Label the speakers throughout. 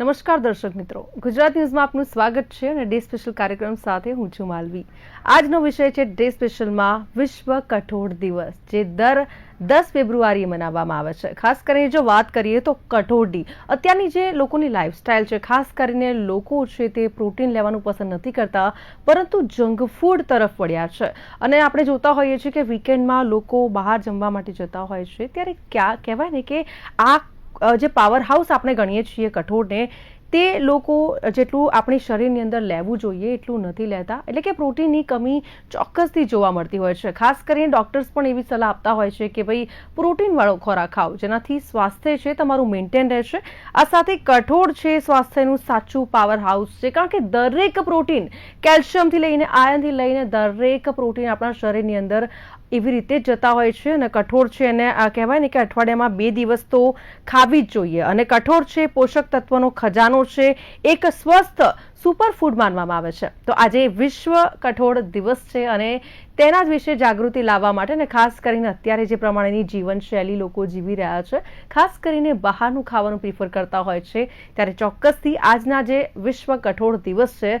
Speaker 1: નમસ્કાર દર્શક મિત્રો. ગુજરાત ન્યૂઝમાં આપનું સ્વાગત છે અને ડે સ્પેશિયલ કાર્યક્રમ સાથે હું છું માલવી. આજનો વિષય છે ડે સ્પેશિયલમાં વિશ્વ કઠોળ દિવસ, જે દર દસ ફેબ્રુઆરીએ મનાવવામાં આવે છે. ખાસ કરીને જો વાત કરીએ તો કઠોળની અત્યારની જે લોકોની લાઈફસ્ટાઈલ છે, ખાસ કરીને લોકો છે તે પ્રોટીન લેવાનું પસંદ નથી કરતા, પરંતુ જંક ફૂડ તરફ વળ્યા છે. અને આપણે જોતા હોઈએ છીએ કે વીકેન્ડમાં લોકો બહાર જમવા માટે જતા હોય છે. ત્યારે ક્યાં, કહેવાય ને કે આ જે પાવર હાઉસ આપણે ગણીએ છીએ કઠોળને, તે લોકો જેટલું આપણી શરીરની અંદર લેવું જોઈએ એટલું નથી લેતા. એટલે કે પ્રોટીનની કમી ચોક્કસથી જોવા મળતી હોય છે. ખાસ કરીને ડૉક્ટર્સ પણ એવી સલાહ આપતા હોય છે કે ભાઈ પ્રોટીનવાળો ખોરાક ખાઓ, જેનાથી સ્વાસ્થ્ય છે તમારું મેન્ટેન રહેશે. આ સાથે કઠોળ છે સ્વાસ્થ્યનું સાચું પાવર હાઉસ છે. કારણ કે દરેક પ્રોટીન કેલ્શિયમથી લઈને આયનથી લઈને દરેક પ્રોટીન આપણા શરીરની અંદર એવી રીતે જતા હોય છે અને કઠોળ છે એને કહેવાય ને કે અઠવાડિયામાં બે દિવસ તો ખાવી જ જોઈએ. અને કઠોળ છે, પોષક તત્વનો ખજાનો છે, એક સ્વસ્થ સુપરફૂડ માનવામાં આવે છે. તો આજે વિશ્વ કઠોળ દિવસ છે અને તેના જ વિશે જાગૃતિ લાવવા માટે ને ખાસ કરીને અત્યારે જે પ્રમાણેની જીવનશૈલી લોકો જીવી રહ્યા છે, ખાસ કરીને બહારનું ખાવાનું પ્રિફર કરતા હોય છે, ત્યારે ચોક્કસથી આજના જે વિશ્વ કઠોળ દિવસ છે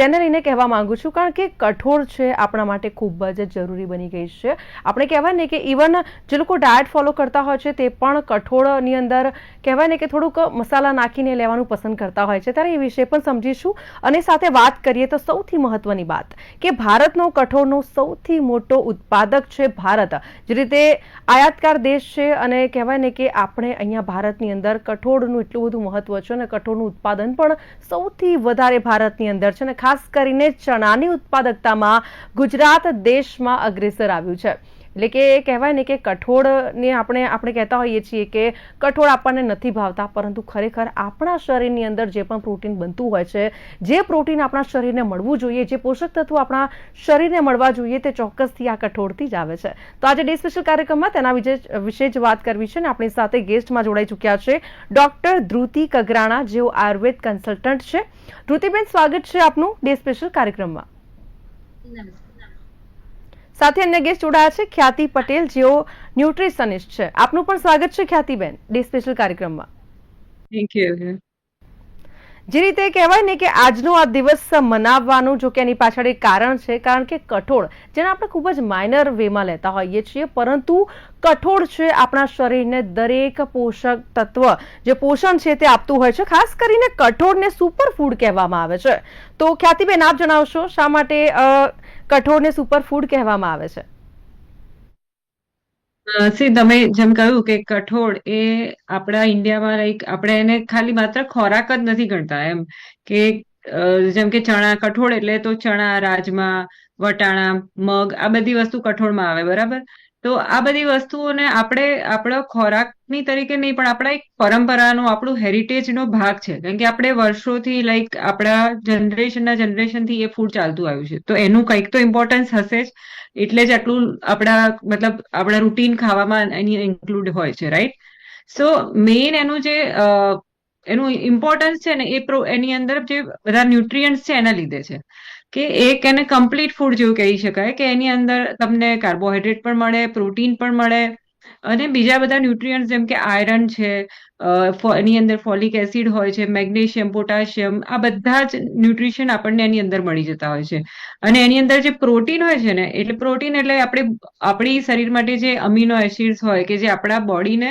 Speaker 1: તેને લઈને કહેવા માંગુ છું, કારણ કે કઠોળ છે આપણા માટે ખૂબ જ જરૂરી બની ગઈ છે. આપણે કહેવાય ને કે ઇવન જે લોકો ડાયટ ફોલો કરતા હોય છે, તે પણ કઠોળની અંદર કહેવાય ને કે થોડુંક મસાલા નાખીને લેવાનું પસંદ કરતા હોય છે. ત્યારે એ વિશે પણ સમજીશું. અને સાથે વાત કરીએ તો સૌથી મહત્વની વાત કે ભારતનો કઠોળનો સૌથી મોટો ઉત્પાદક છે ભારત. જે રીતે આયાતકાર દેશ છે અને કહેવાય ને કે આપણે અહીંયા ભારતની અંદર કઠોળનું એટલું બધું મહત્વ છે અને કઠોળનું ઉત્પાદન પણ સૌથી વધારે ભારતની અંદર છે અને ખાસ કરીને ચણાની ઉત્પાદકતામાં ગુજરાત દેશમાં અગ્રેસર આવ્યું છે. એટલે કે કહેવાય ને કે કઠોળને આપણે આપણે કહેતા હોઈએ છીએ કે કઠોળ આપણને નથી ભાવતા, પરંતુ ખરેખર આપણા શરીરની અંદર જે પણ પ્રોટીન બનતું હોય છે, જે પ્રોટીન આપણા શરીરને મળવું જોઈએ, જે પોષક તત્વો આપણા શરીરને મળવા જોઈએ, તે ચોક્કસથી આ કઠોળથી જ આવે છે. તો આજે ડે સ્પેશિયલ કાર્યક્રમમાં તેના વિશે વિશે જ વાત કરવી છે ને આપણી સાથે ગેસ્ટમાં જોડાઈ ચૂક્યા છે ડોક્ટર ધ્રુતિ કગરાણા, જેઓ આયુર્વેદ કન્સલ્ટન્ટ છે. ધ્રુતિબેન, સ્વાગત છે આપનું ડે સ્પેશિયલ કાર્યક્રમમાં.
Speaker 2: નમસ્કાર.
Speaker 1: સાથે અન્ય ગેસ્ટ જોડાયા છે ખ્યાતિ પટેલ, જેઓ ન્યુટ્રિશનિસ્ટ છે. આપનું પણ સ્વાગત છે ખ્યાતિબેન, ડે સ્પેશિયલ કાર્યક્રમમાં.
Speaker 3: થેન્ક યુ
Speaker 1: જે રીતે કહેવાય ને કે આજનો આ દિવસ મનાવવાનું જો કે એની પાછળ એક કારણ છે, કારણ કે કઠોળ, જેને આપણે ખૂબ જ માઇનર વેમાં લેતા હોઈએ છીએ, પરંતુ કઠોળ છે આપણા શરીરને દરેક પોષક તત્વ, જે પોષણ છે તે આપતું હોય છે, ખાસ કરીને કઠોળને સુપર ફૂડ કહેવામાં આવે છે. તો ખ્યાતિબેન, આપ જણાવશો શા માટે કઠોળને સુપર ફૂડ કહેવામાં આવે છે?
Speaker 3: સી, તમે જેમ કહ્યું કે કઠોળ એ આપણા ઇન્ડિયામાં લાઈક આપણે એને ખાલી માત્ર ખોરાક જ નથી ગણતા એમ. કે જેમ કે ચણા કઠોળ એટલે તો ચણા, રાજમા, વટાણા, મગ આ બધી વસ્તુ કઠોળમાં આવે, બરાબર? તો આ બધી વસ્તુઓને આપણે આપણા ખોરાકની તરીકે નહીં, પણ આપણા એક પરંપરાનો, આપણું હેરિટેજનો ભાગ છે. કારણ કે આપણે વર્ષોથી લાઈક આપણા જનરેશનના જનરેશનથી એ ફૂડ ચાલતું આવ્યું છે. તો એનું કંઈક તો ઇમ્પોર્ટન્સ હશે જ. એટલે જ આટલું આપણા, મતલબ આપણા રૂટીન ખાવામાં એની ઇન્ક્લુડ હોય છે રાઈટ સો મેઇન એનું જે એનું ઇમ્પોર્ટન્સ છે ને, એ એની અંદર જે બધા ન્યુટ્રિયન્ટ્સ છે એના લીધે છે. કે એક એને કમ્પ્લીટ ફૂડ જેવું કહી શકાય કે એની અંદર તમને કાર્બોહાઈડ્રેટ પણ મળે પ્રોટીન પણ મળે અને બીજા બધા ન્યુટ્રિયન્ટ જેમ કે આયરન છે એની અંદર ફોલિક એસિડ હોય છે મેગ્નેશિયમ પોટાશિયમ આ બધા જ ન્યુટ્રિશન આપણને એની અંદર મળી જતા હોય છે. અને એની અંદર જે પ્રોટીન હોય છે ને, એટલે પ્રોટીન એટલે આપણે, આપણી શરીર માટે જે અમીનો એસિડ્સ હોય કે જે આપણા બોડીને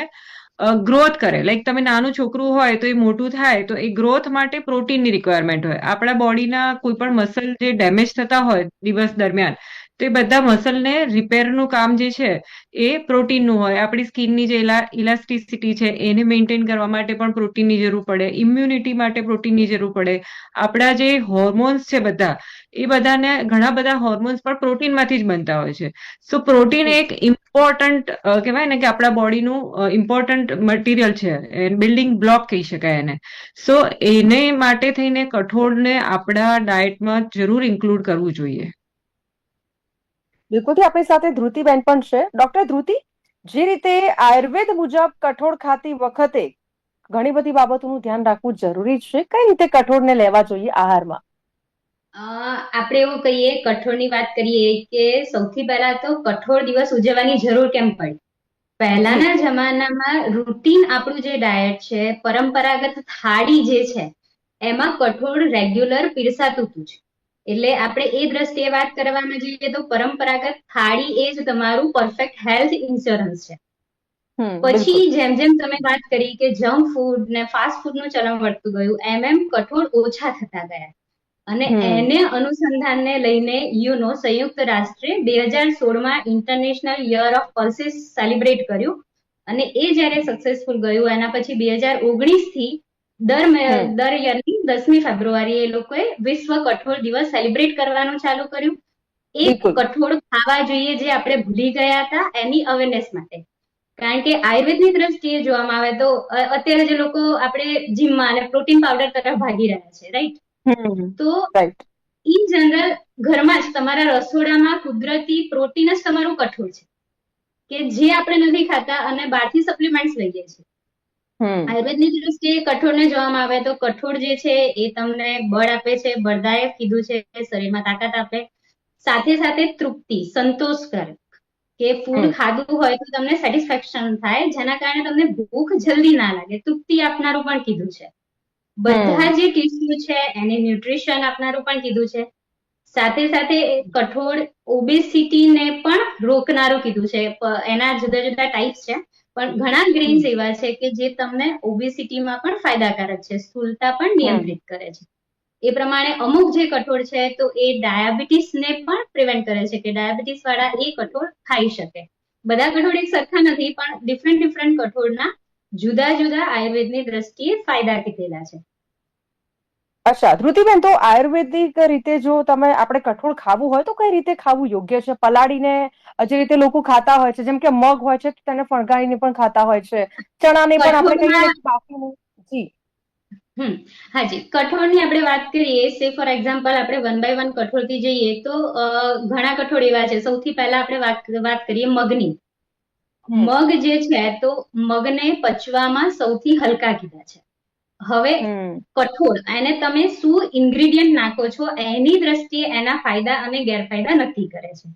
Speaker 3: ગ્રોથ કરે. લાઈક તમે નાનું છોકરું હોય તો એ મોટું થાય, તો એ ગ્રોથ માટે પ્રોટીનની રિક્વાયરમેન્ટ હોય. આપણા બોડીના કોઈ પણ મસલ જે ડેમેજ થતા હોય દિવસ દરમિયાન તો એ બધા મસલને રિપેરનું કામ જે છે, એ પ્રોટીનનું હોય. આપણી સ્કિનની જે ઇલાસ્ટિસિટી છે, એને મેન્ટેન કરવા માટે પણ પ્રોટીનની જરૂર પડે. ઇમ્યુનિટી માટે પ્રોટીનની જરૂર પડે. આપણા જે હોર્મોન્સ છે બધા, એ બધાને, ઘણા બધા હોર્મોન્સ પણ પ્રોટીનમાંથી જ બનતા હોય છે. સો પ્રોટીન એક ઇમ્પોર્ટન્ટ કહેવાય ને કે આપણા બોડીનું ઇમ્પોર્ટન્ટ મટીરિયલ છે. બિલ્ડિંગ બ્લોક કહી શકાય એને. સો એને માટે થઈને કઠોળને આપણા ડાયટમાં જરૂર ઇન્ક્લુડ કરવું જોઈએ.
Speaker 1: બિલકુલથી આપણી સાથે ધ્રુતિબેન પણ છે. ડોક્ટર ધ્રુતિ જે રીતે આયુર્વેદ મુજબ કઠોળ ખાતી વખતે ઘણી બધી બાબતોનું ધ્યાન રાખવું જરૂરી છે. કઈ રીતે કઠોળને લેવા જોઈએ આહારમાં?
Speaker 2: આપણે એવું કહીએ કઠોળની વાત કરીએ કે સૌથી પહેલા તો કઠોળ દિવસ ઉજવવાની જરૂર કેમ પડી? પહેલાના જમાનામાં રૂટીન આપણું જે ડાયટ છે પરંપરાગત થાળી જે છે એમાં કઠોળ રેગ્યુલર પીરસાતું હતું જ. એટલે આપણે એ દ્રષ્ટિએ વાત કરવામાં જઈએ તો પરંપરાગત થાળી એ જ તમારું પરફેક્ટ હેલ્થ ઇન્સ્યોરન્સ છે. પછી જેમ જેમ તમે વાત કરી કે જંક ફૂડ ને ફાસ્ટ ફૂડનું ચલણ વધતું ગયું એમ એમ કઠોળ ઓછા થતા ગયા. અને એને અનુસંધાનને લઈને યુનો સંયુક્ત રાષ્ટ્રે બે હજાર સોળમાં international year of pulses celebrate કર્યું. અને એ જ્યારે સક્સેસફુલ ગયું એના પછી બે હજાર ઓગણીસથી દર દર યરની દસમી ફેબ્રુઆરી એ લોકોએ વિશ્વ કઠોળ દિવસ સેલિબ્રેટ કરવાનું ચાલુ કર્યું.
Speaker 1: એ
Speaker 2: કઠોળ ખાવા જોઈએ જે આપણે ભૂલી ગયા હતા એની અવેરનેસ માટે. કારણ કે આયુર્વેદની દ્રષ્ટિએ જોવામાં આવે તો અત્યારે જે લોકો આપણે જીમમાં અને પ્રોટીન પાવડર તરફ ભાગી રહ્યા છે રાઈટ તો ઇન જનરલ ઘરમાં જ તમારા રસોડામાં કુદરતી પ્રોટીન જ તમારું કઠોળ છે. કે જે આપણે નથી ખાતા અને બહારથી સપ્લિમેન્ટ્સ લઈએ છીએ. આયુર્વેદની દ્રષ્ટિએ કઠોળને જોવામાં આવે તો કઠોળ જે છે એ તમને બળ આપે છે બળદાયક કીધું છે શરીરમાં તાકાત આપે. સાથે સાથે તૃપ્તિ સંતોષકારક. કે ફૂડ ખાધું હોય તો તમને સેટિસ્ફેક્શન થાય જેના કારણે તમને ભૂખ જલ્દી ના લાગે. તૃપ્તિ આપનારું પણ કીધું છે. બધા જે ટીસ્યુ છે એને ન્યુટ્રિશન આપનારું પણ કીધું છે. સાથે સાથે કઠોળ ઓબેસિટીને પણ રોકનારું કીધું છે. એના જુદા જુદા ટાઈપ્સ છે. પણ ઘણા ગ્રેન્સ એવા છે કે જે તમને ઓબેસિટીમાં પણ ફાયદાકારક છે સ્થૂળતા પણ નિયંત્રિત કરે છે. એ પ્રમાણે અમુક જે કઠોળ છે તો એ ડાયાબિટીસને પણ પ્રિવેન્ટ કરે છે કે ડાયાબિટીસ વાળા એ કઠોળ ખાઈ શકે. બધા કઠોળ એક સરખા નથી પણ ડિફરન્ટ ડિફરન્ટ કઠોળના જુદા જુદા આયુર્વેદની દ્રષ્ટિએ ફાયદા કીધેલા છે.
Speaker 1: અચ્છા ધ્રુતિબેન તો આયુર્વેદિક રીતે જો તમે આપણે કઠોળ ખાવું હોય તો કઈ રીતે ખાવું યોગ્ય છે? પલાળીને જે રીતે લોકો ખાતા હોય છે જેમ કે મગ હોય છે તેને ફણગાવીને પણ ખાતા હોય છે. ચણાને પણ આપણે કહીએ ને બાફીને? જી.
Speaker 2: હાજી કઠોળની આપણે વાત કરીએ સે ફોર એક્ઝામ્પલ આપણે વન બાય વન કઠોળથી જઈએ તો ઘણા કઠોળ એવા છે. સૌથી પહેલા આપણે વાત વાત કરીએ મગની. મગ જે છે તો મગને પચવામાં સૌથી હલકા કીધા છે. હવે કઠોળ એને તમે શું ઇન્ગ્રેડિયન્ટ નાખો છો એની દ્રષ્ટિએ એના ફાયદા અને ગેરફાયદા નક્કી કરે છે.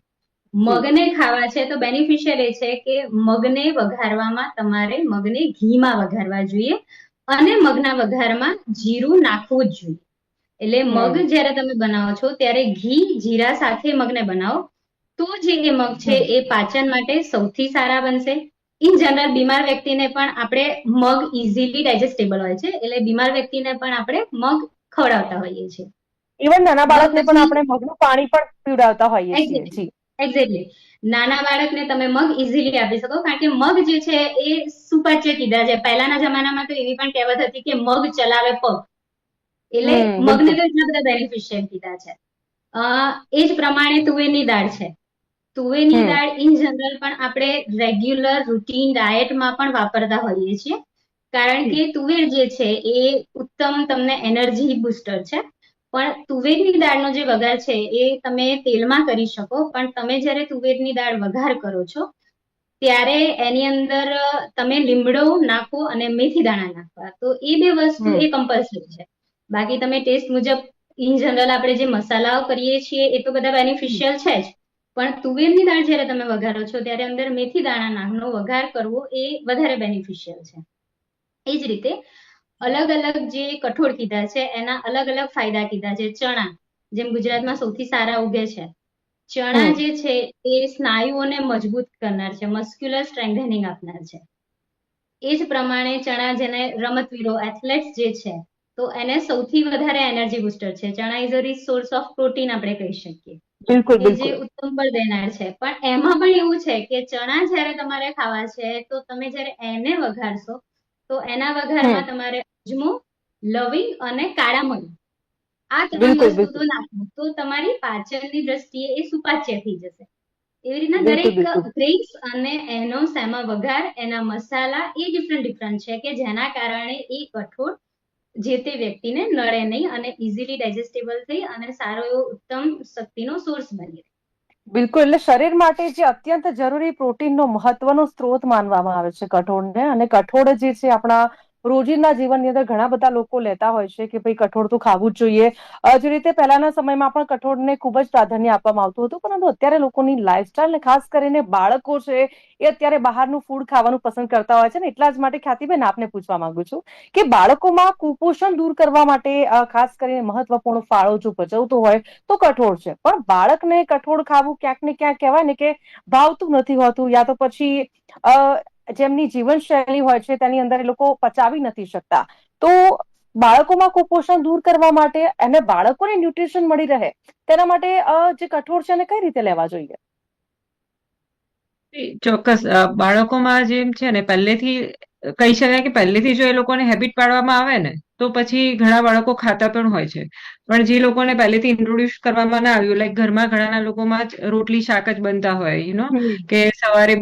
Speaker 2: મગને ખાવા છે તો બેનિફિશિયલ એ છે કે મગને વઘારવામાં તમારે મગને ઘીમાં વઘારવા જોઈએ અને મગના વઘારમાં જીરું નાખવું જ જોઈએ. એટલે મગ જ્યારે તમે બનાવો છો ત્યારે ઘી જીરા સાથે મગને બનાવો તો જે એ મગ છે એ પાચન માટે સૌથી સારા બનશે. ઇન જનરલ બીમાર વ્યક્તિને પણ આપણે મગ ઇઝીલી ડાયજેસ્ટેબલ હોય છે. એટલે બીમાર વ્યક્તિને પણ આપણે મગ ખવડાવતા હોઈએ છીએ.
Speaker 1: ઇવન નાના બાળકને પણ આપણે મગનું પાણી પણ પીવડાવતા હોઈએ છીએ.
Speaker 2: એક્ઝેક્ટલી નાના બાળકને તમે મગ ઇઝીલી આપી શકો. કારણ કે મગ જે છે એ સુપાચ્ય કીધા છે. પહેલાના જમાનામાં તો એવી પણ કહેવત હતી કે મગ ચલાવે પગ. એટલે મગને. તો એટલા બધા બેનિફિશિયલ કીધા છે. એ જ પ્રમાણે તુવેરની દાળ છે. તુવેરની દાળ ઇન જનરલ પણ આપણે રેગ્યુલર રૂટીન ડાયટમાં પણ વાપરતા હોઈએ છીએ. કારણ કે તુવેર જે છે એ ઉત્તમ તમને એનર્જી બુસ્ટર છે. પણ તુવેરની દાળનો જે વઘાર છે એ તમે તેલમાં કરી શકો પણ તમે જ્યારે તુવેરની દાળ વઘાર કરો છો ત્યારે એની અંદર તમે લીમડો નાખો અને મેથી દાણા નાખવા. તો એ બે વસ્તુ એ કમ્પલસરી છે. બાકી તમે ટેસ્ટ મુજબ ઇન જનરલ આપણે જે મસાલાઓ કરીએ છીએ એ તો બધા બેનિફિશિયલ છે જ. પણ તુવેરની દાળ જ્યારે તમે વઘારો છો ત્યારે અંદર મેથી દાણા નાખનો વઘાર કરવો એ વધારે બેનિફિશિયલ છે. એ જ રીતે અલગ અલગ જે કઠોળ કીધા છે એના અલગ અલગ ફાયદા કીધા છે. ચણા જેમ ગુજરાતમાં સૌથી સારા ઉગે છે. ચણા જે છે એ સ્નાયુઓને મજબૂત કરનાર છે મસ્ક્યુલર સ્ટ્રેન્થનિંગ આપનાર છે. એ જ પ્રમાણે ચણા જેને રમતવીરો એથ્લેટ્સ જે છે તો એને સૌથી વધારે એનર્જી બુસ્ટર છે. Chana is a rich source of protein આપણે કહી શકીએ.
Speaker 1: બિલકુલ
Speaker 2: જે
Speaker 1: બિલકુલ.
Speaker 2: ઉત્તમ બળ દેનાર છે. પણ એમાં પણ એવું છે કે ચણા જ્યારે તમારે ખાવા છે તો તમે જ્યારે એને વઘારશો તો એના વઘારમાં તમારે અજમો લવિંગ અને કાળા મરી આ ત્રણ વસ્તુ તો નાખવું તો તમારી પાચનની દ્રષ્ટિએ એ સુપાચ્ય થઈ જશે. એવી રીતના દરેક
Speaker 1: બિલકુલ.
Speaker 2: અને એનો સેમા વઘાર એના મસાલા એ ડિફરન્ટ ડિફરન્ટ છે કે જેના કારણે એ કઠોળ જે તે વ્યક્તિને નડે નહીં અને ઇઝીલી ડાયજેસ્ટેબલ થઈ અને સારો એવો ઉત્તમ શક્તિનો સોર્સ બની રહે.
Speaker 1: બિલકુલ, એટલે શરીર માટે જે અત્યંત જરૂરી પ્રોટીનનો મહત્વનો સ્ત્રોત માનવામાં આવે છે, કઠોળને. અને કઠોળ જે છે આપણા રોજિંદા જીવનની અંદર ઘણા બધા લોકો લેતા હોય છે કે ભાઈ કઠોળ તો ખાવું જ જોઈએ. જે રીતે પહેલાના સમયમાં પણ કઠોળને ખૂબ જ પ્રાધાન્ય આપવામાં આવતું હતું, પરંતુ અત્યારે લોકોની લાઈફસ્ટાઈલ ને ખાસ કરીને બાળકો છે, એ અત્યારે બહારનું ફૂડ ખાવાનું પસંદ કરતા હોય છે ને, એટલા જ માટે ખ્યાતિબેન આપને પૂછવા માંગુ છું કે બાળકોમાં કુપોષણ દૂર કરવા માટે ખાસ કરીને મહત્વપૂર્ણ ફાળો જો ભજવતો હોય તો કઠોળ છે. પણ બાળકને કઠોળ ખાવું ક્યાંક ને ક્યાંક કહેવાય ને કે ભાવતું નથી હોતું, યા તો પછી જેમની જીવનશૈલી હોય છે, તેની અંદર એ લોકો પચાવી નથી શકતા. તો બાળકોમાં કુપોષણ દૂર કરવા માટે અને બાળકોને ન્યુટ્રિશન મળી રહે, તેના માટે જે કઠોળ છે એને કઈ રીતે લેવા જોઈએ?
Speaker 3: ચોક્કસ બાળકોમાં જેમ છે ને, પહેલેથી કહી શકાય કે પહેલેથી જો એ લોકોને હેબિટ પાડવામાં આવે ને તો પછી ઘણા બાળકો ખાતા પણ હોય છે. પણ જે લોકોને પહેલેથી ઇન્ટ્રોડ્યુસ કરવામાં ના આવ્યું લાઈક ઘરમાં ઘણાના લોકોમાં જ રોટલી શાક જ બનતા હોય યુ નો કે સવારે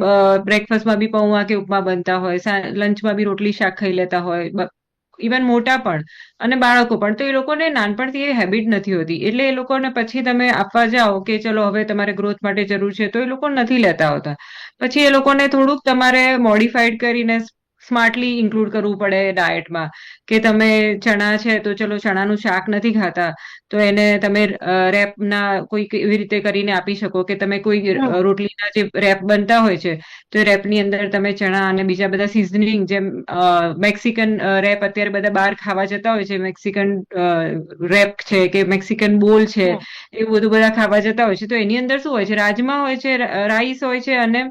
Speaker 3: બ્રેકફાસ્ટમાં બી પૌવા કે ઉપમા બનતા હોય લંચમાં બી રોટલી શાક ખાઈ લેતા હોય ઇવન મોટા પણ અને બાળકો પણ. તો એ લોકોને નાનપણથી એ હેબિટ નથી હોતી. એટલે એ લોકોને પછી તમે આપવા જાઓ કે ચલો હવે તમારે ગ્રોથ માટે જરૂર છે તો એ લોકો નથી લેતા હોતા. પછી એ લોકોને થોડુંક તમારે મોડિફાઈડ કરીને સ્માર્ટલી ઇન્ક્લુડ કરવું પડે ડાયટમાં કે તમે ચણા છે તો ચલો ચણાનું શાક નથી ખાતા તો એને તમે રેપના કોઈક એવી રીતે કરીને આપી શકો કે તમે કોઈ રોટલીના જે રેપ બનતા હોય છે તો રેપની અંદર તમે ચણા અને બીજા બધા સિઝનિંગ જેમ મેક્સિકન રેપ અત્યારે બધા બહાર ખાવા જતા હોય છે મેક્સિકન રેપ છે કે મેક્સિકન બોલ છે. એવું બધું બધા ખાવા જતા હોય છે તો એની અંદર શું હોય છે? રાજમા હોય છે રાઈસ હોય છે અને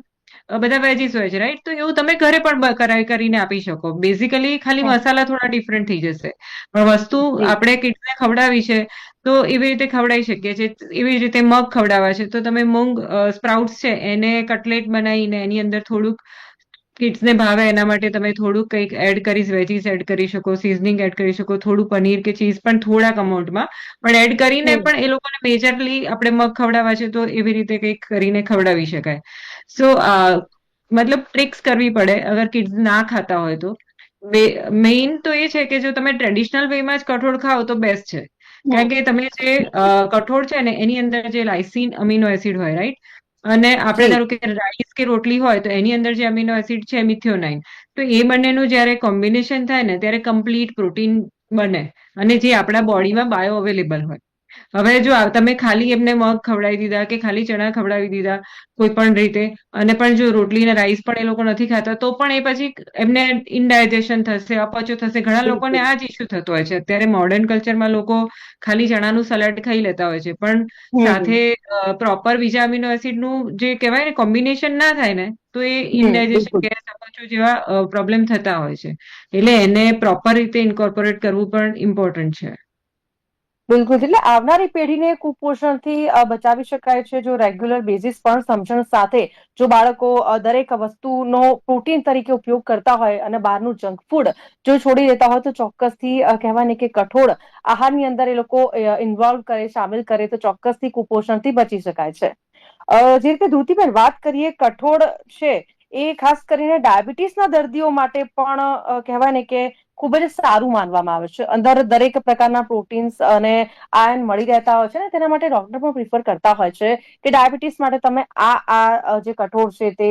Speaker 3: બધા વેજીસ હોય છે રાઈટ તો એવું તમે ઘરે પણ કરાય કરીને આપી શકો. બેઝિકલી ખાલી મસાલા થોડા ડિફરન્ટ થઈ જશે. પણ વસ્તુ આપણે કિડ્સને ખવડાવી છે તો એવી રીતે ખવડાવી શકીએ છીએ. એવી રીતે મગ ખવડાવવા છે. તો તમે મૂંગ સ્પ્રાઉટ્સ છે એને કટલેટ બનાવીને એની અંદર થોડુંક કિડ્સને ભાવે એના માટે તમે થોડુંક કંઈક એડ કરી વેજીસ એડ કરી શકો સિઝનિંગ એડ કરી શકો થોડું પનીર કે ચીઝ પણ થોડાક અમાઉન્ટમાં પણ એડ કરીને પણ એ લોકોને મેજરલી આપણે મગ ખવડાવવા છે તો એવી રીતે કંઈક કરીને ખવડાવી શકાય. સો મતલબ ટ્રિક્સ કરવી પડે અગર કિડ્સ ના ખાતા હોય તો મેઇન તો એ છે કે જો તમે ટ્રેડિશનલ વેમાં જ કઠોળ ખાઓ તો બેસ્ટ છે કારણ કે તમે જે કઠોળ છે ને એની અંદર જે લાઇસિન અમીનો એસિડ હોય રાઈટ અને આપણે. ધારો કે રાઈસ કે રોટલી હોય તો એની અંદર જે અમીનો એસિડ છે મિથિયોનાઇન તો એ બંનેનું જ્યારે કોમ્બિનેશન થાય ને ત્યારે કમ્પ્લીટ પ્રોટીન બને અને જે આપણા બોડીમાં બાયો અવેલેબલ હોય. હવે જો તમે ખાલી એમને મગ ખવડાવી દીધા કે ખાલી ચણા ખવડાવી દીધા કોઈ પણ રીતે અને પણ જો રોટલી અને રાઈસ પણ એ લોકો નથી ખાતા તો પણ એ પછી એમને ઇનડાયજેશન થશે અપચો થશે. ઘણા લોકોને આ જ ઇસ્યુ થતો હોય છે. અત્યારે મોડર્ન કલ્ચરમાં લોકો ખાલી ચણાનું સલાડ ખાઈ લેતા હોય છે. પણ. સાથે પ્રોપર બીજા અમીનો એસિડનું જે કહેવાય ને કોમ્બિનેશન ના થાય ને તો એ ઇનડાયજેશન ગેસ અપચો જેવા પ્રોબ્લેમ થતા હોય છે. એટલે એને પ્રોપર રીતે ઇન્કોર્પોરેટ કરવું પણ ઇમ્પોર્ટન્ટ છે.
Speaker 1: બિલકુલ, એટલે આવનારી પેઢીને કુપોષણથી બચાવી શકાય છે જો રેગ્યુલર બેઝિસ પણ સમજણ સાથે જો બાળકો દરેક વસ્તુનો પ્રોટીન તરીકે ઉપયોગ કરતા હોય અને બહારનું જંક ફૂડ જો છોડી દેતા હોય તો ચોક્કસથી કહેવાને કે કઠોળ આહારની અંદર એ લોકો ઇન્વોલ્વ કરે, સામેલ કરે તો ચોક્કસથી કુપોષણથી બચી શકાય છે. જે રીતે ધૃતિબેન વાત કરીએ, કઠોળ છે એ ખાસ કરીને ડાયાબિટીસના દર્દીઓ માટે પણ કહેવાય ને કે ખૂબ જ સારું માનવામાં આવે છે. અંદર દરેક પ્રકારના પ્રોટીન્સ અને આયન મળી રહેતા હોય છે ને તેના માટે ડોક્ટર પણ પ્રિફર કરતા હોય છે કે ડાયાબિટીસ માટે તમે આ આ જે કઠોળ છે તે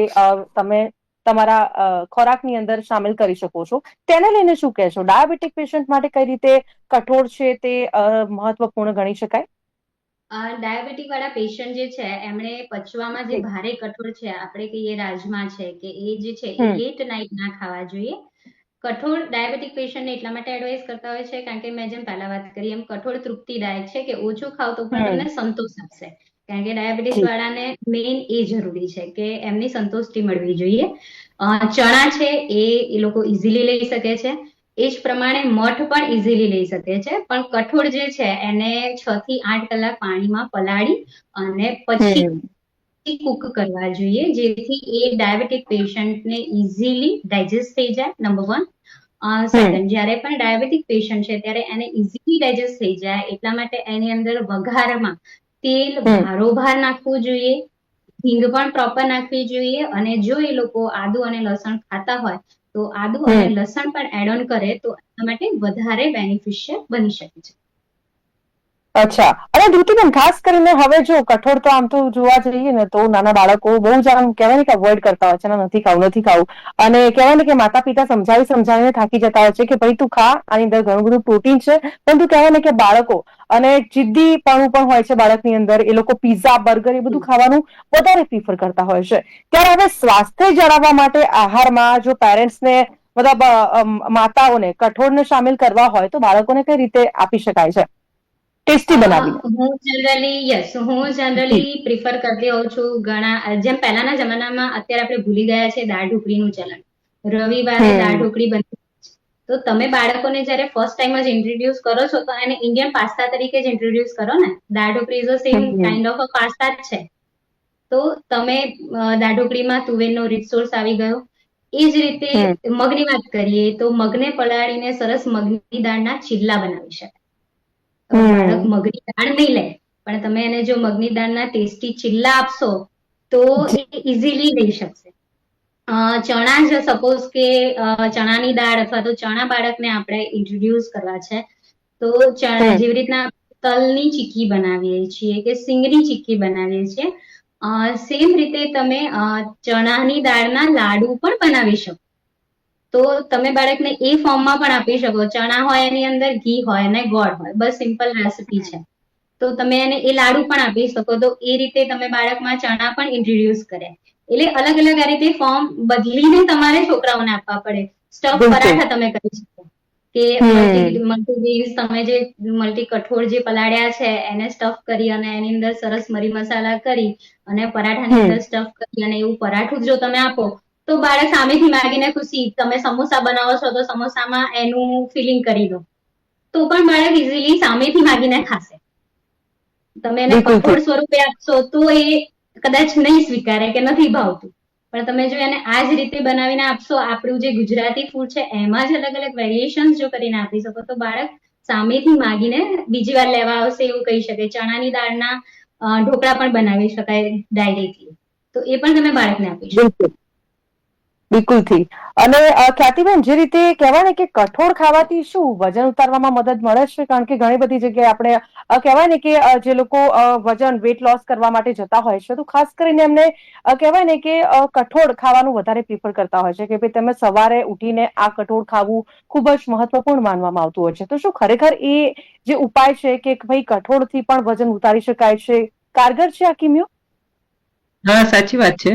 Speaker 1: તમે તમારા ખોરાકની અંદર સામેલ કરી શકો છો. તેને લઈને શું કહેશો? ડાયાબિટીક પેશન્ટ માટે કઈ રીતે કઠોળ છે તે મહત્વપૂર્ણ ગણી શકાય?
Speaker 2: ડાયાબિટીક વાળા પેશન્ટ જે છે એમણે પચવામાં જે ભારે કઠોળ છે આપણે કહીએ રાજમા છે કે એ જે છે એ લેટ નાઇટ ના ખાવા જોઈએ. કઠોળ ડાયાબિટીક પેશન્ટને એટલા માટે એડવાઇસ કરતા હોય છે કારણ કે મેં જેમ પહેલા વાત કરી એમ કઠોળ તૃપ્તિદાયક છે કે ઓછું ખાવ તો પણ તમને સંતોષ આપશે. કારણ કે ડાયાબિટીસ વાળાને મેઇન એ જરૂરી છે કે એમની સંતુષ્ટિ મળવી જોઈએ. ચણા છે એ એ લોકો ઇઝીલી લઈ શકે છે. એ જ પ્રમાણે મઠ પણ ઇઝીલી લઈ શકે છે. પણ કઠોળ જે છે એને છ થી આઠ કલાક પાણીમાં પલાળી અને પછી કુક કરવા જોઈએ જેથી એ ડાયાબિટીક પેશન્ટને ઇઝીલી ડાયજેસ્ટ થઈ જાય નંબર વન સેકન્ડ જ્યારે પણ ડાયાબિટીક પેશન્ટ છે ત્યારે એને ઇઝીલી ડાયજેસ્ટ થઈ જાય એટલા માટે એની અંદર વઘારમાં તેલ ભારોભાર નાખવું જોઈએ હિંગ પણ પ્રોપર નાખવી જોઈએ અને જો એ લોકો આદુ અને લસણ ખાતા હોય તો આદુ અને લસણ પણ એડ ઓન કરે તો એના માટે વધારે બેનિફિશિયલ બની શકે છે.
Speaker 1: અચ્છા. અને ધૃતિબેન, ખાસ કરીને હવે જો કઠોળ તો આમ તો જોવા જઈએ ને, તો નાના બાળકો બહુ જ આમ કહેવાય ને કે અવોઇડ કરતા હોય છે. નથી ખાવું નથી ખાવું. અને કહેવાય ને કે માતા પિતા સમજાવી સમજાવીને થાકી જતા હોય છે કે ભાઈ તું ખા, આની અંદર ઘણું બધું પ્રોટીન છે. પરંતુ કહેવાય ને કે બાળકો, અને જિદ્દી પણ હોય છે બાળકની અંદર, એ લોકો પીઝા બર્ગર એ બધું ખાવાનું વધારે પ્રિફર કરતા હોય છે. ત્યારે હવે સ્વાસ્થ્ય જાળવવા માટે આહારમાં જો પેરેન્ટ્સને મતલબ માતાઓને કઠોળને સામેલ કરવા હોય તો બાળકોને કઈ રીતે આપી શકાય છે? ટેસ્ટી
Speaker 2: બનાવી હું જનરલી યસ હું જનરલી પ્રિફર કરતી હોઉં છું ઘણા જેમ પહેલાના જમાનામાં અત્યારે આપણે ભૂલી ગયા છે દાળ ઢોકળીનું ચલણ. રવિવારે દાળ ઢોકળી બનતી તો તમે બાળકોને જ્યારે ફર્સ્ટ ટાઈમ જ ઇન્ટ્રોડ્યુસ કરો છો તો એને ઇન્ડિયન પાસ્તા તરીકે જ ઇન્ટ્રોડ્યુસ કરો ને. Dal dhokli is same
Speaker 1: hmm.
Speaker 2: Kind of a pasta જ છે. તો તમે અ, દાળ ઢોકળીમાં તુવેરનો રિસોર્સ આવી ગયો. એ જ રીતે મગની વાત કરીએ તો મગને પલાળીને સરસ મગની દાળના ચીલા બનાવી શકાય. બાળક મગની દાળ નહીં લે પણ તમે એને જો મગની દાળના ટેસ્ટી ચીલ્લા આપશો તો એ ઇઝીલી લઈ શકશે. અ, ચણા જ સપોઝ કે ચણાની દાળ અથવા તો ચણા બાળકને આપણે ઇન્ટ્રોડ્યુસ કરવા છે તો ચણા જેવી રીતના તલની ચીક્કી બનાવીએ છીએ કે સિંગની ચીક્કી બનાવીએ છીએ. સેમ રીતે તમે ચણાની દાળના લાડુ પણ બનાવી શકો. તો તમે બાળકને એ ફોર્મમાં પણ આપી શકો. ચણા હોય એની અંદર ઘી હોય અને ગોળ હોય. બસ સિમ્પલ રેસીપી છે. તો તમે એને એ લાડુ પણ આપી શકો. તો એ રીતે તમે બાળકમાં ચણા પણ ઇન્ટ્રોડ્યુસ કરે. એટલે અલગ અલગ આ રીતે ફોર્મ બદલીને તમારે છોકરાઓને આપવા પડે. સ્ટફ પરાઠા તમે કરી શકો. કે. મલ્ટી તમે જે મલ્ટી કઠોળ જે પલાળ્યા છે એને સ્ટફ કરી અને એની અંદર સરસ મરી મસાલા કરી અને પરાઠાની અંદર સ્ટફ કરી અને એવું પરાઠું જો તમે આપો તો બાળક સામેથી માગીને ખુશી તમે સમોસા બનાવો છો તો સમોસામાં એનું ફિલિંગ કરી દો. તો પણ બાળક ઇઝીલી સામેથી માગીને ખાશે. તમે એને કઠોળ સ્વરૂપે આપશો તો એ કદાચ નહીં સ્વીકારે કે નથી ભાવતું. પણ તમે જો એને આ જ રીતે બનાવીને આપશો આપણું જે ગુજરાતી ફૂડ છે એમાં જ અલગ અલગ વેરિએશન જો કરીને આપી શકો તો બાળક સામેથી માગીને બીજી વાર લેવા આવશે એવું કહી શકે. ચણાની દાળના ઢોકળા પણ બનાવી શકાય ડાયરેક્ટલી તો એ પણ તમે બાળકને આપી શકો.
Speaker 1: બિલકુલથી. અને ખ્યાતિબેન, જે રીતે કહેવાય ને કે કઠોળ ખાવાથી શું વજન ઉતારવામાં મદદ મળે છે? કારણ કે ઘણી બધી જગ્યાએ આપણે કહેવાય ને કે જે લોકો વજન વેટ લોસ કરવા માટે જતા હોય છે, તો ખાસ કરીને એમને કહેવાય ને કે કઠોળ ખાવાનું વધારે પ્રિફર કરતા હોય છે કે ભાઈ તમે સવારે ઉઠીને આ કઠોળ ખાવું ખૂબ જ મહત્વપૂર્ણ માનવામાં આવતું હોય છે. તો શું ખરેખર એ જે ઉપાય છે કે ભાઈ કઠોળથી પણ વજન ઉતારી શકાય છે? કારગર છે આ કિમિયો?
Speaker 3: હા, સાચી વાત છે.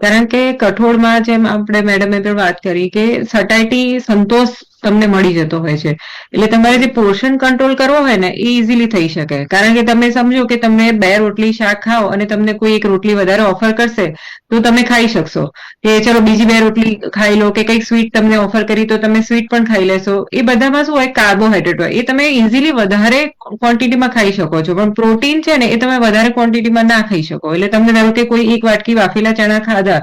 Speaker 3: કારણ કે કઠોળમાં જેમ આપણે મેડમે પણ વાત કરી કે સટાઈટી સંતોષ તમને મળી જતો હોય છે. એટલે તમારે જે પોર્શન કંટ્રોલ કરવો હોય ને, એ ઇઝીલી થઈ શકે. કારણ કે તમે સમજો કે તમે બે રોટલી શાક ખાઓ અને તમને કોઈ એક રોટલી વધારે ઓફર કરશે, તો તમે ખાઈ શકશો. કે ચલો બીજી બે રોટલી ખાઈ લો કે કંઈક સ્વીટ તમને ઓફર કરી, તો તમે સ્વીટ પણ ખાઈ લેશો. એ બધામાં શું હોય કાર્બોહાઈડ્રેટ હોય. એ તમે ઇઝીલી વધારે ક્વોન્ટિટીમાં ખાઈ શકો છો. પણ પ્રોટીન છે ને, એ તમે વધારે ક્વોન્ટિટીમાં ના ખાઈ શકો. એટલે તમને ધારો કે કોઈ એક વાટકી વાફેલા ચણા ખાધા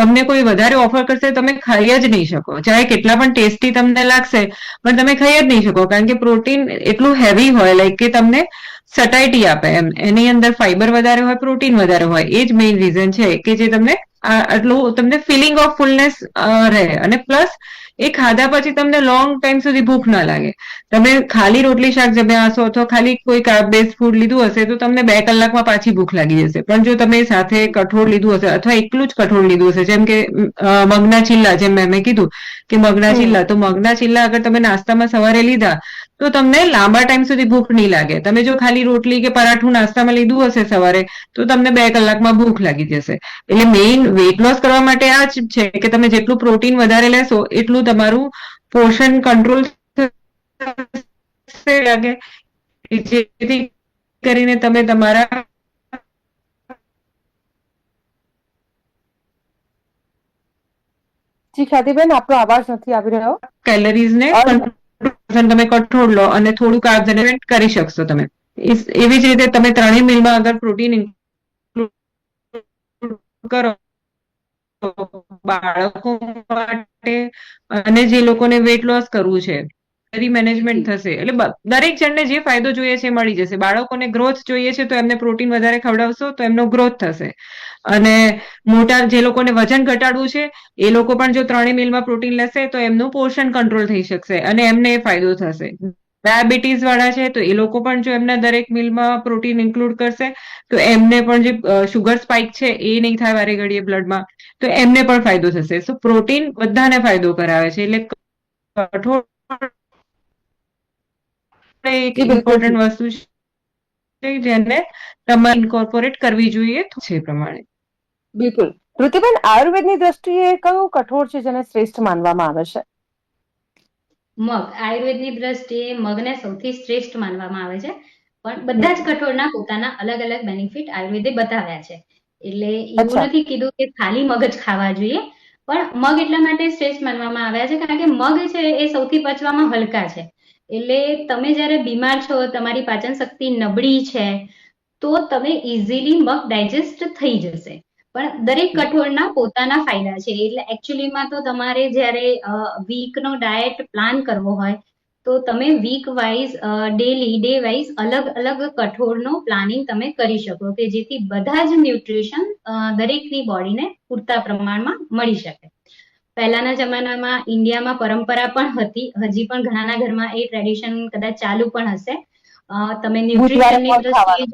Speaker 3: તમને કોઈ વધારે ઓફર કરશે તમે ખાઈ જ નહીં શકો. ચાહે કેટલા પણ ટેસ્ટી તમને લાગશે, પણ તમે ખાઈ જ નહીં શકો. કારણ કે પ્રોટીન એટલું હેવી હોય લાઈક કે તમને સટાઈટી આપે એમ. એની અંદર ફાઈબર વધારે હોય પ્રોટીન વધારે હોય. એ જ મેઇન રીઝન છે કે જે તમને આટલું તમને ફિલિંગ ઓફ ફૂલનેસ રહે. અને પ્લસ એ ખાધા પછી તમને લોંગ ટાઈમ સુધી ભૂખ ના લાગે. તમે ખાલી રોટલી શાક જમ્યા હશો અથવા ખાલી કોઈ કાર્બ બેઝ ફૂડ લીધું હશે તો તમને બે કલાકમાં પાછી ભૂખ લાગી જશે. પણ જો તમે સાથે કઠોળ લીધું હશે અથવા એકલું જ કઠોળ લીધું હશે જેમ કે મગના ચીલ્લા જેમ મેં કીધું કે મગના ચીલ્લા તો મગના ચીલ્લા અગર તમે નાસ્તામાં સવારે લીધા તો તમને લાંબા ટાઈમ સુધી ભૂખ નહીં લાગે. તમે જો ખાલી રોટલી કે પરાઠું નાસ્તામાં લીધું હશે સવારે તો તમને બે કલાકમાં ભૂખ લાગી જશે. એટલે મેઇન વેઇટ લોસ કરવા માટે આ જ છે કે તમે જેટલું પ્રોટીન વધારે લેશો એટલું તમારું પોષણ કંટ્રોલ લાગે. જેથી કરીને તમે તમારા
Speaker 1: જી ખ્યાતિબેન આપણો અવાજ નથી આવી રહ્યો.
Speaker 3: કેલરીઝને
Speaker 1: અરે.
Speaker 3: તમે કઠોળ લો અને થોડું કાર્બ જનરેટ કરી શકશો તમે. એવી જ રીતે તમે ત્રણેય મિલમાં અગર પ્રોટીન કરો, બાળકો માટે અને જે લોકોને વેટ લોસ કરવું છે મેનેજમેન્ટ થશે. એટલે દરેક જણને જે ફાયદો જોઈએ છે મળી જશે. બાળકોને ગ્રોથ જોઈએ છે તો એમને પ્રોટીન વધારે ખવડાવશો તો એમનો ગ્રોથ થશે. અને મોટા જે લોકોને વજન ઘટાડવું છે એ લોકો પણ જો ત્રણેય મિલમાં પ્રોટીન લેશે તો એમનું પોષણ કંટ્રોલ થઈ શકશે અને એમને એ ફાયદો થશે. ડાયાબિટીસ વાળા છે તો એ લોકો પણ જો એમના દરેક મિલમાં પ્રોટીન ઇન્ક્લુડ કરશે તો એમને પણ જે શુગર સ્પાઇક છે એ નહીં થાય વારે ઘડીએ બ્લડમાં તો એમને પણ ફાયદો થશે. સો પ્રોટીન બધાને ફાયદો કરાવે છે. એટલે કઠોળ એક ઇમ્પોર્ટન્ટ વસ્તુ છે જેને તમારે ઇન્કોર્પોરેટ કરવી જોઈએ છે પ્રમાણે.
Speaker 1: બિલકુલ. કૃતિબેન આયુર્વેદની દ્રષ્ટિએ કયું કઠોળ છે જેને શ્રેષ્ઠ માનવામાં આવે છે?
Speaker 2: મગ. આયુર્વેદની દ્રષ્ટિએ મગને સૌથી શ્રેષ્ઠ માનવામાં આવે છે. પણ બધા જ કઠોળના પોતાના અલગ અલગ બેનિફિટ આયુર્વેદે બતાવ્યા છે. એટલે એવું નથી કીધું કે ખાલી મગ જ ખાવા જોઈએ. પણ મગ એટલા માટે શ્રેષ્ઠ માનવામાં આવ્યા છે કારણ કે મગ છે એ સૌથી પચવામાં હલકા છે. એટલે તમે જ્યારે બીમાર છો તમારી પાચન શક્તિ નબળી છે તો તમે ઇઝીલી મગ ડાયજેસ્ટ થઈ જશે. પણ દરેક કઠોળના પોતાના ફાયદા છે. એટલે એકચ્યુઅલીમાં તો તમારે જ્યારે વીકનો ડાયટ પ્લાન કરવો હોય તો તમે week wise daily day wise અલગ અલગ કઠોળનો પ્લાનિંગ તમે કરી શકો કે જેથી બધા જ ન્યુટ્રિશન દરેકની બોડીને પૂરતા પ્રમાણમાં મળી શકે. પહેલાના જમાનામાં ઇન્ડિયામાં પરંપરા પણ હતી. હજી પણ ઘણાના ઘરમાં એ ટ્રેડિશન કદાચ ચાલુ પણ હશે. તમે ન્યુટ્રિશનની દ્રષ્ટિએ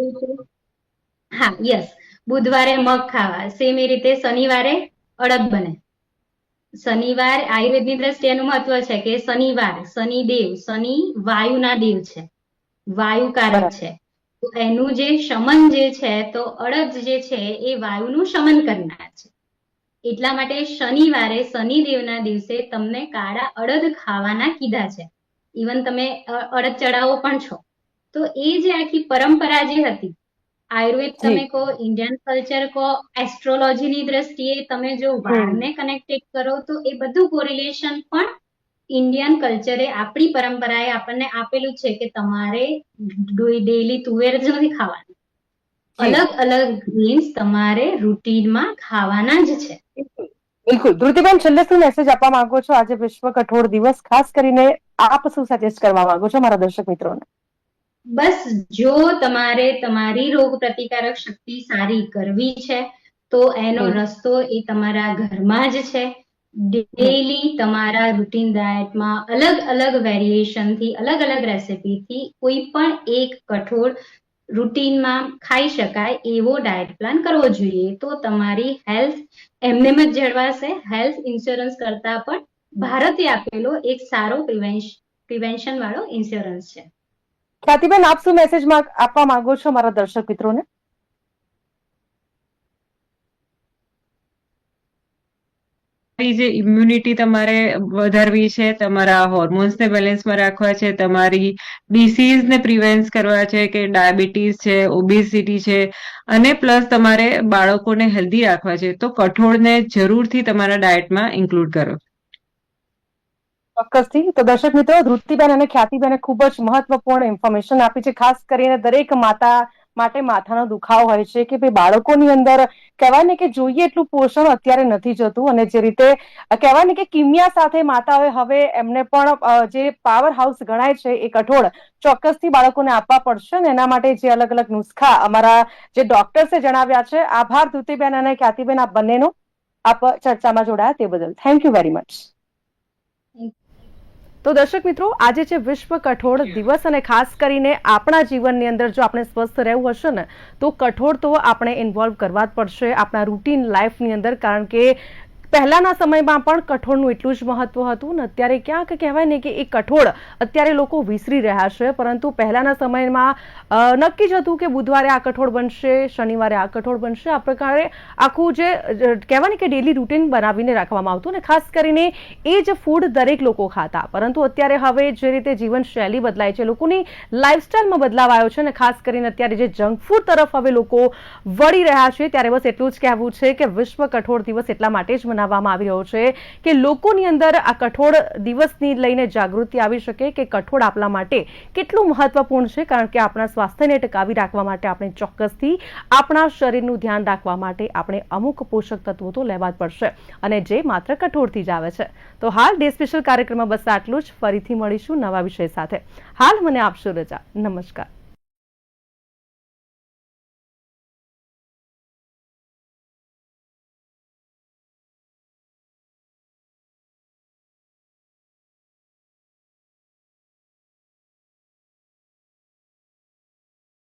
Speaker 2: હા યસ બુધવારે મગ ખાવા. સેમ એ રીતે શનિવારે અડદ બને. શનિવાર આયુર્વેદની દ્રષ્ટિએ એનું મહત્વ છે કે શનિવાર શનિદેવ શનિ વાયુના દેવ છે. વાયુકારક
Speaker 1: કારક
Speaker 2: છે. તો એનું જે શમન જે છે તો અડદ જે છે એ વાયુનું શમન કરનાર છે. એટલા માટે શનિવારે શનિદેવના દિવસે તમને કાળા અડદ ખાવાના કીધા છે. ઇવન તમે અડદ ચડાવો પણ છો. તો એ જે આખી પરંપરા જે હતી આયુર્વેદ તમે કહો ઇન્ડિયન કલ્ચર કહો એસ્ટ્રોલોજીની દ્રષ્ટિએ તમે જો વાળને કનેક્ટેડ કરો તો એ બધું કોરિલેશન પણ ઇન્ડિયન કલ્ચરે આપણી પરંપરાએ આપણને આપેલું છે કે તમારે ડેલી તુવેર જ નથી ખાવાની. અલગ અલગ ગ્રીન્સ તમારે રૂટીનમાં ખાવાના જ છે.
Speaker 1: બિલકુલ. ધૃતિબેન છેલ્લે શું મેસેજ આપવા માંગો છો? આજે વિશ્વ કઠોળ દિવસ ખાસ કરીને આપ શું સજેસ્ટ કરવા માંગો છો મારા દર્શક મિત્રોને?
Speaker 2: બસ જો તમારે તમારી રોગ પ્રતિકારક શક્તિ સારી કરવી છે તો એનો રસ્તો એ તમારા ઘરમાં જ છે. ડેલી તમારા રૂટીન ડાયટમાં અલગ અલગ વેરિએશનથી અલગ અલગ રેસિપીથી કોઈ પણ એક કઠોળ રૂટીનમાં ખાઈ શકાય એવો ડાયટ પ્લાન કરવો જોઈએ. તો તમારી હેલ્થ એમનેમ જ જળવાશે. હેલ્થ ઇન્સ્યોરન્સ કરતા પણ ભારતે આપેલો એક સારો પ્રિવેન્શન વાળો ઇન્સ્યોરન્સ છે.
Speaker 1: ખ્યાતિબેન આપ શું મેસેજ આપવા માંગો છો મારા દર્શક મિત્રોને?
Speaker 3: તમારી જે ઇમ્યુનિટી તમારે વધારવી છે, તમારા હોર્મોન્સને બેલેન્સમાં રાખવા છે, તમારી ડિસીઝને પ્રિવેન્સ કરવા છે કે ડાયાબિટીસ છે ઓબેસિટી છે અને પ્લસ તમારે બાળકોને હેલ્ધી રાખવા છે. તો કઠોળને જરૂરથી તમારા ડાયટમાં ઇન્ક્લુડ કરો.
Speaker 1: ચોક્કસથી. તો દર્શક મિત્રો ધૃતિબેન અને ખ્યાતિબેને ખૂબ જ મહત્વપૂર્ણ ઇન્ફોર્મેશન આપી છે, ખાસ કરીને દરેક માતા માટે માથાનો દુખાવો હોય છે કે ભાઈ બાળકોની અંદર કહેવાય ને કે જોઈએ એટલું પોષણ અત્યારે નથી જતું અને જે રીતે કહેવાય ને કે કિમિયા સાથે માતાઓએ હવે એમને પણ જે પાવર હાઉસ ગણાય છે એ કઠોળ ચોક્કસથી બાળકોને આપવા પડશે ને એના માટે જે અલગ અલગ નુસ્ખા અમારા જે ડોક્ટર્સે જણાવ્યા છે. આભાર ધૃતિબેન અને ખ્યાતિબેન, આપ બંનેનો આપ ચર્ચામાં જોડાયા તે બદલ. થેન્ક યુ વેરી મચ તો દર્શક મિત્રો, આજે છે વિશ્વ કઠોળ દિવસ અને ખાસ કરીને આપણા જીવનની અંદર જો આપણે સ્વસ્થ રહેવું હશે ને, તો કઠોળ તો આપણે ઇન્વોલ્વ કરવા જ પડશે આપણા રૂટીન લાઈફની અંદર, કારણ કે પહેલાના સમયમાં પણ કઠોળનું એટલું જ મહત્વ હતું ને અત્યારે ક્યાંક કહેવાય ને કે એ કઠોળ અત્યારે લોકો વિસરી રહ્યા છે, પરંતુ પહેલાના સમયમાં નક્કી જ હતું કે બુધવારે આ કઠોળ બનશે, શનિવારે આ કઠોળ બનશે. આ પ્રકારે આખું જે કહેવાય ને કે ડેલી રૂટીન બનાવીને રાખવામાં આવતું ને ખાસ કરીને એ જ ફૂડ દરેક લોકો ખાતા. પરંતુ અત્યારે હવે જે રીતે જીવનશૈલી બદલાય છે, લોકોની લાઇફસ્ટાઇલમાં બદલાવ આવ્યો છે ને ખાસ કરીને અત્યારે જે જંક ફૂડ તરફ હવે લોકો વળી રહ્યા છે, ત્યારે બસ એટલું જ કહેવું છે કે વિશ્વ કઠોળ દિવસ એટલા માટે જ મનાવવામાં આવી રહ્યો છે કે લોકોની અંદર આ કઠોળ દિવસની લઈને જાગૃતિ આવી શકે કે કઠોળ આપણા માટે કેટલું મહત્વપૂર્ણ છે? કારણ કે આપણા સ્વાસ્થ્યને ટકાવી રાખવા માટે આપણે ચોક્કસથી આપણા શરીરનું ધ્યાન રાખવા માટે આપણે અમુક પોષક તત્વો તો લેવા જ પડશે અને જે માત્ર કઠોળથી જ આવે છે. તો હાલ ડે સ્પેશિયલ કાર્યક્રમમાં બસ આટલું જ. ફરીથી મળીશું નવા વિષય સાથે. હાલ મને આપશો રજા. નમસ્કાર.